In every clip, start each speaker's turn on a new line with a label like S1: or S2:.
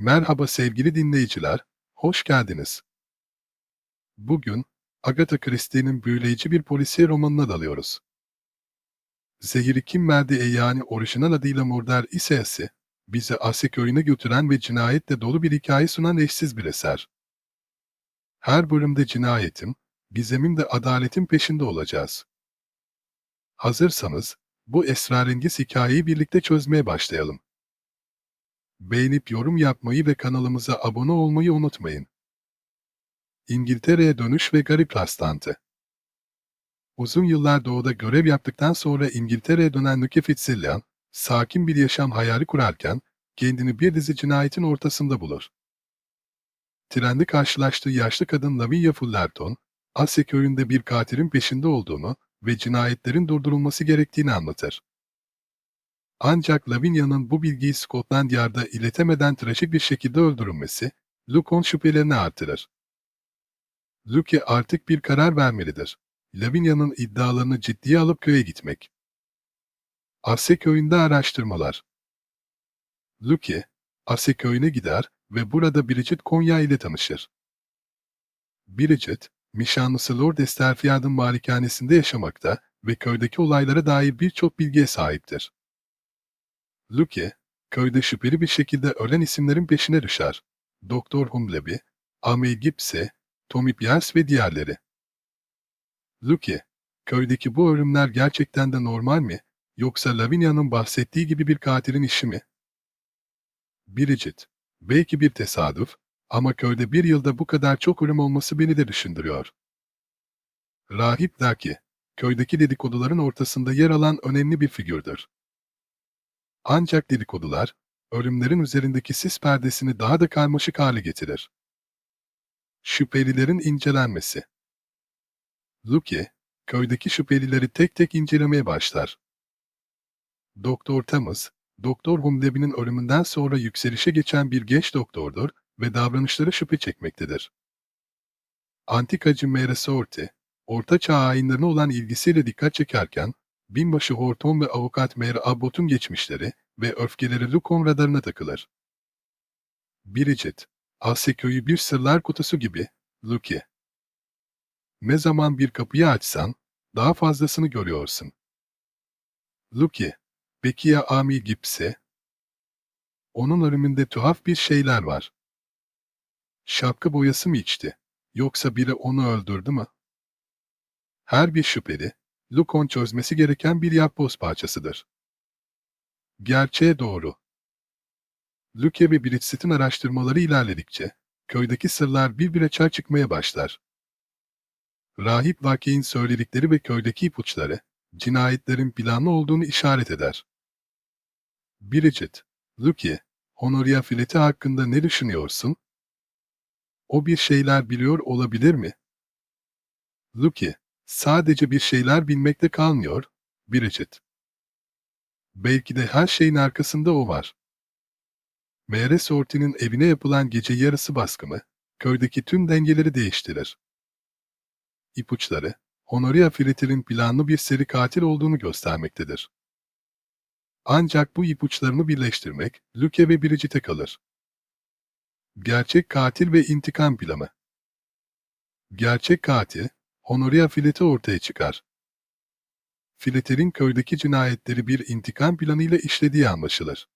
S1: Merhaba sevgili dinleyiciler, hoş geldiniz. Bugün, Agatha Christie'nin büyüleyici bir polisiye romanına dalıyoruz. Zehiri Kim Verdi yani orijinal adıyla Murder Hikayesi, bizi Asya köyüne götüren ve cinayetle dolu bir hikaye sunan eşsiz bir eser. Her bölümde cinayetin, gizemin de adaletin peşinde olacağız. Hazırsanız, bu esrarengiz hikayeyi birlikte çözmeye başlayalım. Beğenip yorum yapmayı ve kanalımıza abone olmayı unutmayın. İngiltere'ye dönüş ve garip rastlantı. Uzun yıllar doğuda görev yaptıktan sonra İngiltere'ye dönen Nuki Fitzillian, sakin bir yaşam hayali kurarken, kendini bir dizi cinayetin ortasında bulur. Trende karşılaştığı yaşlı kadın Lavinia Fullerton, Asya köyünde bir katilin peşinde olduğunu ve cinayetlerin durdurulması gerektiğini anlatır. Ancak Lavinia'nın bu bilgiyi Scotland Yard'a iletemeden trajik bir şekilde öldürülmesi, Luke'un şüphelerini artırır. Luke artık bir karar vermelidir. Lavinia'nın iddialarını ciddiye alıp köye gitmek. Asya köyünde araştırmalar. Luke, Asya köyüne gider ve burada Bridget Konya ile tanışır. Bridget, nişanlısı Lord Esterfiyad'ın malikanesinde yaşamakta ve köydeki olaylara dair birçok bilgiye sahiptir. Luke, köyde şüpheli bir şekilde ölen isimlerin peşine düşer. Doktor Humbleby, Amy Gibbs'e, Tommy Pierce ve diğerleri. Luke, köydeki bu ölümler gerçekten de normal mi, yoksa Lavinia'nın bahsettiği gibi bir katilin işi mi? Bridget, belki bir tesadüf ama köyde bir yılda bu kadar çok ölüm olması beni de düşündürüyor. Rahip Daki, köydeki dedikoduların ortasında yer alan önemli bir figürdür. Ancak dedikodular, ölümlerin üzerindeki sis perdesini daha da karmaşık hale getirir. Şüphelilerin incelenmesi Luke, köydeki şüphelileri tek tek incelemeye başlar. Doktor Thomas, Doktor Humleby'nin ölümünden sonra yükselişe geçen bir genç doktordur ve davranışları şüphe çekmektedir. Antikacı Mary Sorty, Orta Çağ ayinlerine olan ilgisiyle dikkat çekerken, binbaşı Horton ve avukat Mary Abbott'un geçmişleri ve öfkeleri Lukon radarına takılır. Bridget, Asya köyü bir sırlar kutusu gibi, Luke. Ne zaman bir kapıyı açsan, daha fazlasını görüyorsun. Luke, peki ya Ami Gibbs'e? Onun ölümünde tuhaf bir şeyler var. Şapka boyası mı içti? Yoksa biri onu öldürdü mü? Her bir şüpheli, Lukon çözmesi gereken bir yapboz parçasıdır. Gerçeğe doğru. Luke ve Bridget'in araştırmaları ilerledikçe, köydeki sırlar bir bir açığa çıkmaya başlar. Rahip Vake'in söyledikleri ve köydeki ipuçları, cinayetlerin planlı olduğunu işaret eder. Bridget, Luke, Honoria Fileti hakkında ne düşünüyorsun? O bir şeyler biliyor olabilir mi? Luke, sadece bir şeyler bilmekte kalmıyor, Bridget. Belki de her şeyin arkasında o var. Meğer Sorti'nin evine yapılan gece yarısı baskımı, köydeki tüm dengeleri değiştirir. İpuçları, Honoria Fletcher'in planlı bir seri katil olduğunu göstermektedir. Ancak bu ipuçlarını birleştirmek, Luke ve Bridget'e kalır. Gerçek katil ve intikam planı Gerçek katil, Honoria Fletcher ortaya çıkar. Fletcher'in köydeki cinayetleri bir intikam planıyla işlediği anlaşılır.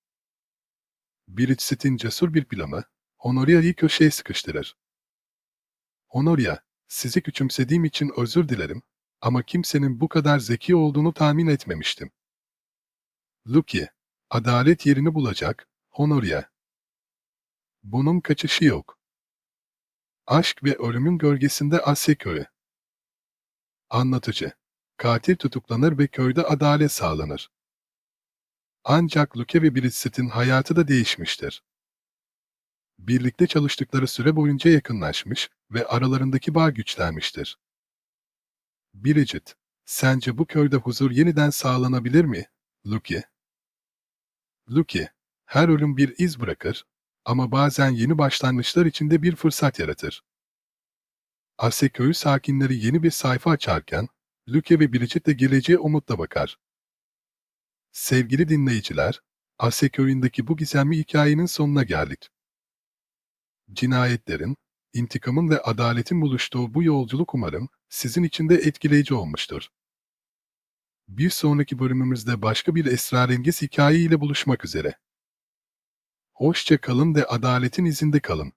S1: Bridget'in cesur bir planı, Honoria'yı köşeye sıkıştırır. Honoria, sizi küçümsediğim için özür dilerim ama kimsenin bu kadar zeki olduğunu tahmin etmemiştim. Luke, adalet yerini bulacak, Honoria. Bunun kaçışı yok. Aşk ve ölümün gölgesinde Asya köyü. Anlatıcı, katil tutuklanır ve köyde adalet sağlanır. Ancak Luke ve Bridget'in hayatı da değişmiştir. Birlikte çalıştıkları süre boyunca yakınlaşmış ve aralarındaki bağ güçlenmiştir. Bridget, sence bu köyde huzur yeniden sağlanabilir mi, Luke? Luke, her ölüm bir iz bırakır ama bazen yeni başlangıçlar içinde bir fırsat yaratır. Asya köyü sakinleri yeni bir sayfa açarken, Luke ve Bridget de geleceğe umutla bakar. Sevgili dinleyiciler, Asya köyündeki bu gizemli hikayenin sonuna geldik. Cinayetlerin, intikamın ve adaletin buluştuğu bu yolculuk umarım sizin için de etkileyici olmuştur. Bir sonraki bölümümüzde başka bir esrarengiz hikaye ile buluşmak üzere. Hoşça kalın ve adaletin izinde kalın.